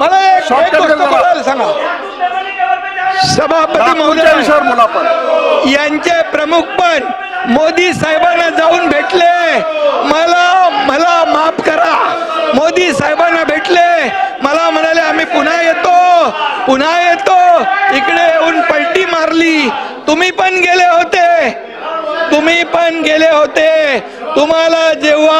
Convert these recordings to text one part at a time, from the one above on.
मला एक- गोष्ट. बोलायला सांगा. सभापती महोदय बोला आपण यांचे प्रमुख पण मोदी साहेबांना जाऊन भेटले. मला मला माफ करा. मोदी साहेबांना भेटले. मला म्हणाले आम्ही पुन्हा येतो. पुन्हा येतो. इकडे येऊन पलटी मारली. तुम्ही पण गेले होते. तुम्ही पण गेले होते. तुम्हाला जेव्हा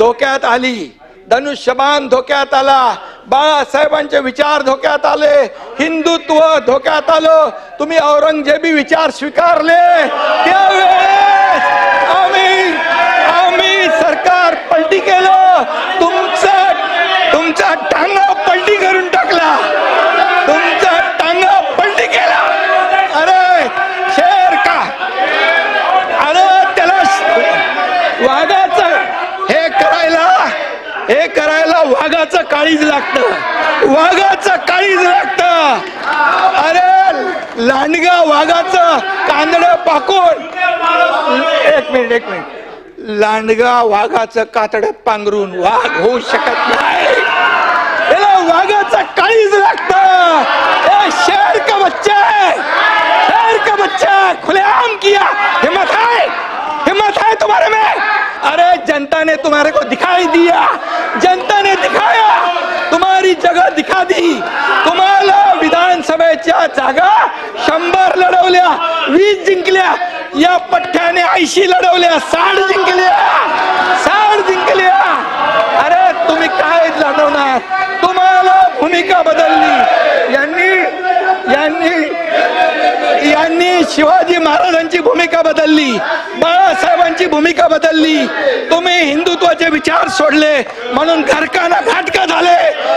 धोक्यात आली. धनुष्यबाण धोक्यात आला. बाळासाहेबांचे विचार धोक्यात आले. हिंदुत्व धोक्यात आलं. तुम्ही औरंगजेबी विचार स्वीकारले. त्यावेळेस आम्ही आम्ही सरकार पलटी केलं. तुमचं तुमचा टांगा पलटी करून टाकला. तुमचा टांगा पलटी केला. अरे शेर का? अरे त्याला श- हे करायला वाघाचं काळीज लागतं. वाघाचं काळीज लागतं. अरे लांडगा वाघाचं कांदड पाकून. एक मिनिट एक मिनिट. लांडगा वाघाचं कातड पांघरून वाघ होऊ शकत नाही. याला वाघाचं काळीज लागतं. ए, शेर का बच्चा है शेर का बच्चा है, खुलेआम किया हिम्मत है हिम्मत है तुम्हारे में अरे जनता ने तुम्हारे को दिखाई दिया। जनता ने दिखाया। तुम्हारी जगह दिखा दी। तुम्हाला विधानसभेच्या जागा शंभर लढवल्या वीस जिंकल्या या पठ्ठ्याने ऐंशी लढवल्या साठ जिंकल्या साठ जिंकल्या अरे तुम्ही काय लढवणार तुम्हाला भूमिका बदलली यांनी यांनी यांनी शिवाजी महाराजांची भूमिका बदलली बाळासाहेबांची भूमिका बदलली. तुम्ही हिंदुत्वाचे विचार सोडले म्हणून घरकाना घाटका झाले.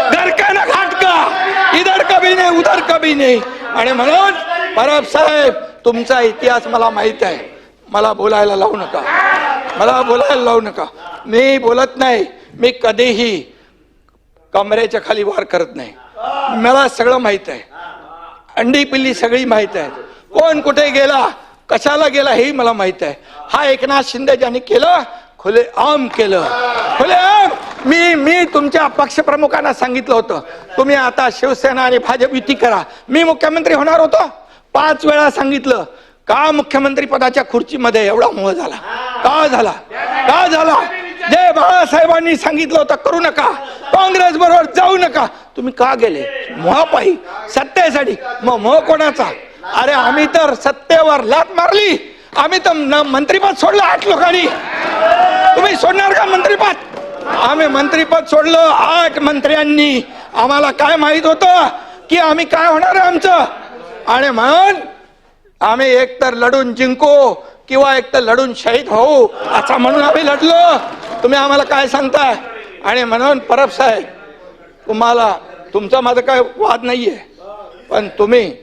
घरकाना घाटका. इधर कभी नाही उधर कभी नाही. आणि म्हणून परब साहेब तुमचा इतिहास मला माहीत आहे. मला बोलायला लावू नका. मला बोलायला लावू नका. मी बोलत नाही. मी कधीही कमरेच्या खाली वार करत नाही. मला सगळं माहीत आहे. अंडी पिल्ली सगळी माहीत आहे कोण कुठे गेला? कशाला गेला हेही मला माहीत आहे. हा एकनाथ शिंदे ज्यांनी केलं खुले आम केलं. खुले आम! मी मी तुमच्या पक्षप्रमुखांना सांगितलं होतं. तुम्ही आता शिवसेना आणि भाजप युती करा. मी मुख्यमंत्री होणार होतो. पाच वेळा सांगितलं. का मुख्यमंत्री पदाच्या खुर्चीमध्ये एवढा मोह झाला? का झाला? का झाला? जे बाळासाहेबांनी सांगितलं होतं करू नका. काँग्रेस बरोबर जाऊ नका. तुम्ही का गेले? मोहापाई सत्तेसाठी. मग मोह कोणाचा? अरे आम्ही तर सत्तेवर लात मारली. आम्ही तर न- मंत्रीपद सोडलं आठ लोकांनी. तुम्ही सोडणार का मंत्रीपद? आम्ही मंत्रीपद सोडलं आठ मंत्र्यांनी. आम्हाला काय माहीत होतं की आम्ही काय होणार आहे आमचं? आणि म्हणून आम्ही एक तर लढून जिंकू किंवा एक तर लढून शहीद होऊ असं म्हणून आम्ही लढलो. तुम्ही आम्हाला काय सांगताय? आणि म्हणून परब साहेब तुम्हाला तुमचा माझा काय वाद नाहीये. पण तुम्ही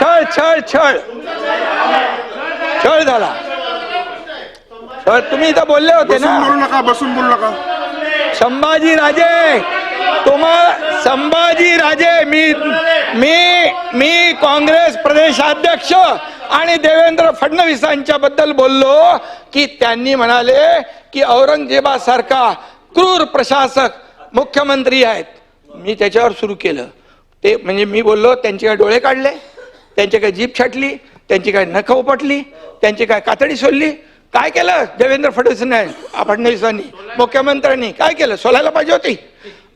छळ छळ छळ. छळ झाला. छळ तुम्ही इथं बोलले होते ना? बोलू नका बसून बोलू नका. संभाजी राजे तुम्हा संभाजी राजे मी मी मी काँग्रेस प्रदेशाध्यक्ष आणि देवेंद्र फडणवीसांच्या बद्दल बोललो की त्यांनी म्हणाले की औरंगजेबासारखा क्रूर प्रशासक मुख्यमंत्री आहेत. मी त्याच्यावर सुरू केलं. ते म्हणजे मी बोललो त्यांचे डोळे काढले? त्यांची काय जीप छाटली त्यांची काय नखं उपटली त्यांची काय कातडी सोडली काय केलं देवेंद्र फडणवीसांनी? फडणवीसांनी मुख्यमंत्र्यांनी काय केलं? सोलायला पाहिजे होती.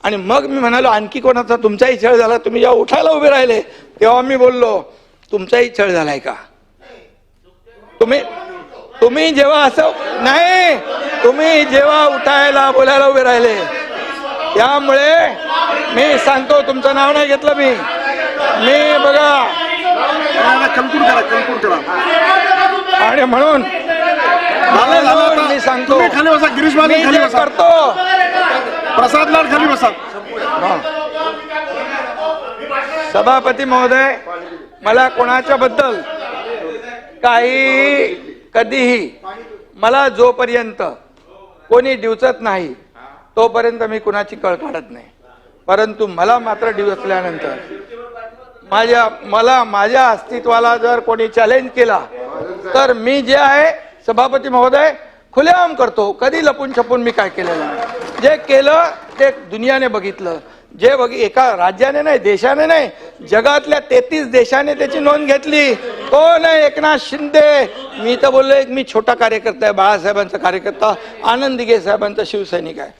आणि मग मी म्हणालो आणखी कोणाचा तुमचाही छळ झाला तुम्ही जेव्हा उठायला उभे राहिले तेव्हा मी बोललो तुमचाही छळ झालाय का? तुम्ही तुम्ही जेव्हा असं नाही तुम्ही जेव्हा उठायला बोलायला उभे राहिले त्यामुळे मी सांगतो तुमचं नाव नाही घेतलं मी. मी बघा करा करा. आणि म्हणून. मी सांगतो. खाली बसा गिरीश महाजन खाली बसा. करतो. प्रसाद लाड खाली बसा. सभापती महोदय मला कोणाच्या बद्दल काही कधीही मला जोपर्यंत कोणी डिवचत नाही तोपर्यंत मी कुणाची कळ काढत नाही. परंतु मला मात्र डिवचल्यानंतर माझ्या मला माझ्या अस्तित्वाला जर कोणी चॅलेंज केला तर मी जे आहे सभापती महोदय खुलेआम करतो. कधी लपून छपून मी काय केलेलं नाही. जे केलं ते दुनियाने बघितलं. जे बघ एका राज्याने नाही देशाने नाही जगातल्या तेहतीस देशाने त्याची नोंद घेतली. हो कोण आहे एकनाथ शिंदे. मी तर बोललो एक मी छोटा कार्यकर्ता आहे बाळासाहेबांचा कार्यकर्ता आनंद दिघे साहेबांचा शिवसैनिक आहे.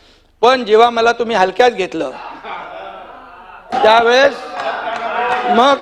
पण जेव्हा मला तुम्ही हलक्यात घेतलं त्यावेळेस मग